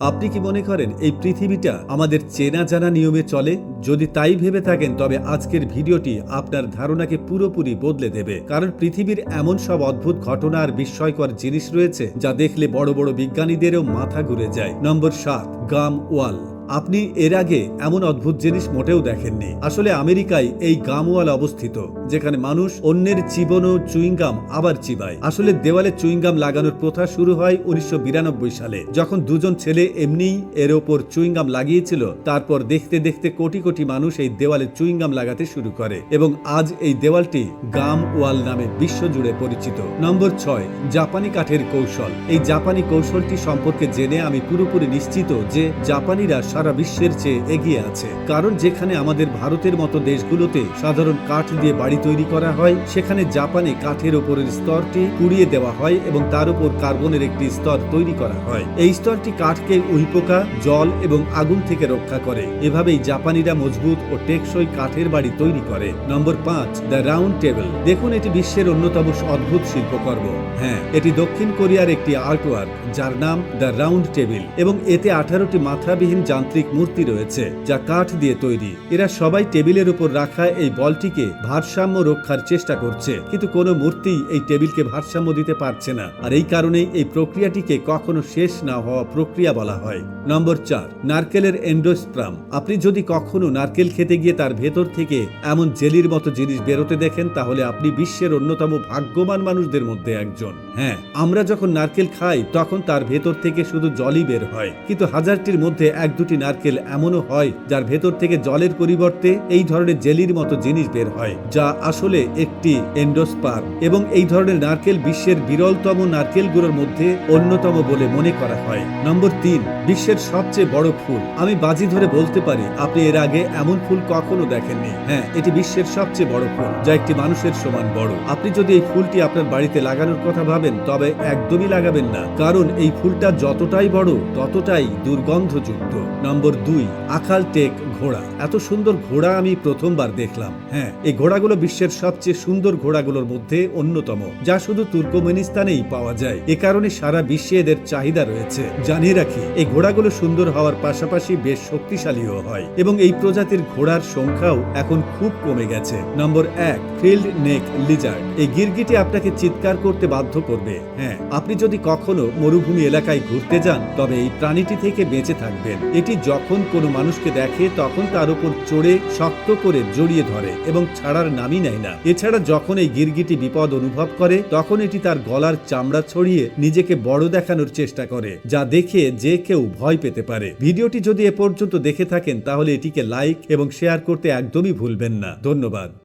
আপনি কি মনে করেন এই পৃথিবীটা আমাদের চেনা জানা নিয়মে চলে? যদি তাই ভেবে থাকেন, তবে আজকের ভিডিওটি আপনার ধারণাকে পুরোপুরি বদলে দেবে। কারণ পৃথিবীর এমন সব অদ্ভুত ঘটনা আর বিস্ময়কর জিনিস রয়েছে যা দেখলে বড় বড় বিজ্ঞানীদেরও মাথা ঘুরে যায়। নম্বর সাত, গাম ওয়াল। আপনি এর আগে এমন অদ্ভুত জিনিস মোটেও দেখেননি। আসলে আমেরিকায় এই গামওয়াল অবস্থিত, যেখানে মানুষ অন্যের চিবন চুইংগাম আবার চিবায়। আসলে দেওয়ালে চুইংগাম লাগানোর প্রথা শুরু হয় উনিশশো বিরানব্বই সালে, যখন দুজন ছেলে এমনিই এর ওপর চুইংগাম লাগিয়েছিল। তারপর দেখতে দেখতে কোটি কোটি মানুষ এই দেওয়ালে চুইংগাম লাগাতে শুরু করে এবং আজ এই দেওয়ালটি গাম ওয়াল নামে বিশ্বজুড়ে পরিচিত। নম্বর ছয়, জাপানি কাঠের কৌশল। এই জাপানি কৌশলটি সম্পর্কে জেনে আমি পুরোপুরি নিশ্চিত যে জাপানিরা সারা বিশ্বের চেয়ে এগিয়ে আছে। কারণ যেখানে আমাদের ভারতের মতো দেশগুলোতে সাধারণ কাঠ দিয়ে বাড়ি তৈরি করা হয়, সেখানে জাপানে কাঠের ওপরের স্তরটি পুড়িয়ে দেওয়া হয় এবং তার উপর কার্বনের একটি স্তর তৈরি করা হয়। এই স্তরটি কাঠকে উইপোকা জল এবং আগুন থেকে রক্ষা করে। এভাবেই জাপানিরা মজবুত ও টেকসই কাঠের বাড়ি তৈরি করে। নম্বর পাঁচ, দ্য রাউন্ড টেবিল। দেখুন, এটি বিশ্বের অন্যতম অদ্ভুত শিল্পকর্ম। হ্যাঁ এটি দক্ষিণ কোরিয়ার একটি আর্টওয়ার্ক, যার নাম দ্য রাউন্ড টেবিল এবং এতে আঠারোটি মাথাবিহীন মূর্তি রয়েছে, যা কাঠ দিয়ে তৈরি। এরা সবাই টেবিলের উপর রাখা এই বলটিকে ভারসাম্য রক্ষার চেষ্টা করছে। কিন্তু কোনো মূর্তি এই টেবিলকে ভারসাম্য দিতে পারছে না। আর এই কারণেই এই প্রক্রিয়াটিকে কখনো শেষ না হওয়া প্রক্রিয়া বলা হয়। নম্বর চার, নারকেলের এন্ডোস্প্রাম। আপনি যদি কখনো নারকেল খেতে গিয়ে তার ভেতর থেকে এমন জেলির মতো জিনিস বেরোতে দেখেন, তাহলে আপনি বিশ্বের অন্যতম ভাগ্যবান মানুষদের মধ্যে একজন। হ্যাঁ আমরা যখন নারকেল খাই, তখন তার ভেতর থেকে শুধু জলই বের হয়। কিন্তু হাজারটির মধ্যে এক দুটি নারকেল এমনও হয় যার ভেতর থেকে জলের পরিবর্তে এই ধরনের জেলির মতো জিনিস বের হয়, যা আসলে একটি এন্ডোস্পার এবং এই ধরনের নারকেল বিশ্বের বিরলতম নারকেলগুলোর মধ্যে অন্যতম বলে মনে করা হয়। নম্বর তিন, বিশ্বের সবচেয়ে বড় ফুল। আমি বাজি ধরে বলতে পারি, আপনি এর আগে এমন ফুল কখনো দেখেননি। হ্যাঁ এটি বিশ্বের সবচেয়ে বড় ফুল, যা একটি মানুষের সমান বড়। আপনি যদি এই ফুলটি আপনার বাড়িতে লাগানোর কথা ভাবেন, তবে একদমই লাগাবেন না, কারণ এই ফুলটা যতটাই বড়, ততটাই দুর্গন্ধযুক্ত। নম্বর দুই আকাল টেক ঘোড়া। এত সুন্দর ঘোড়া আমি প্রথমবার দেখলাম। হ্যাঁ এই ঘোড়াগুলো বিশ্বের সবচেয়ে সুন্দর ঘোড়াগুলোর মধ্যে অন্যতম, যা শুধু তুর্কমেনিস্তানেই পাওয়া যায়। এ কারণে সারা বিশ্বে এদের চাহিদা রয়েছে। জানিয়ে রাখি, এই ঘোড়াগুলো সুন্দর হওয়ার পাশাপাশি বেশ শক্তিশালীও হয় এবং এই প্রজাতির ঘোড়ার সংখ্যাও এখন খুব কমে গেছে। নম্বর এক, ফিল্ড নেক লিজার্ড। এই গিরগিটি আপনাকে চিৎকার করতে বাধ্য করবে। হ্যাঁ আপনি যদি কখনো মরুভূমি এলাকায় ঘুরতে যান, তবে এই প্রাণীটি থেকে বেঁচে থাকবেন। এটি যখন কোনো মানুষকে দেখে, তখন তার উপর চড়ে শক্ত করে জড়িয়ে ধরে এবং ছাড়ার নামই নেয় না। এছাড়া যখন এই গিরগিটি বিপদ অনুভব করে, তখন এটি তার গলার চামড়া ছড়িয়ে নিজেকে বড় দেখানোর চেষ্টা করে, যা দেখে যে কেউ ভয় পেতে পারে। ভিডিওটি যদি এ পর্যন্ত দেখে থাকেন, তাহলে এটিকে লাইক এবং শেয়ার করতে একদমই ভুলবেন না। ধন্যবাদ।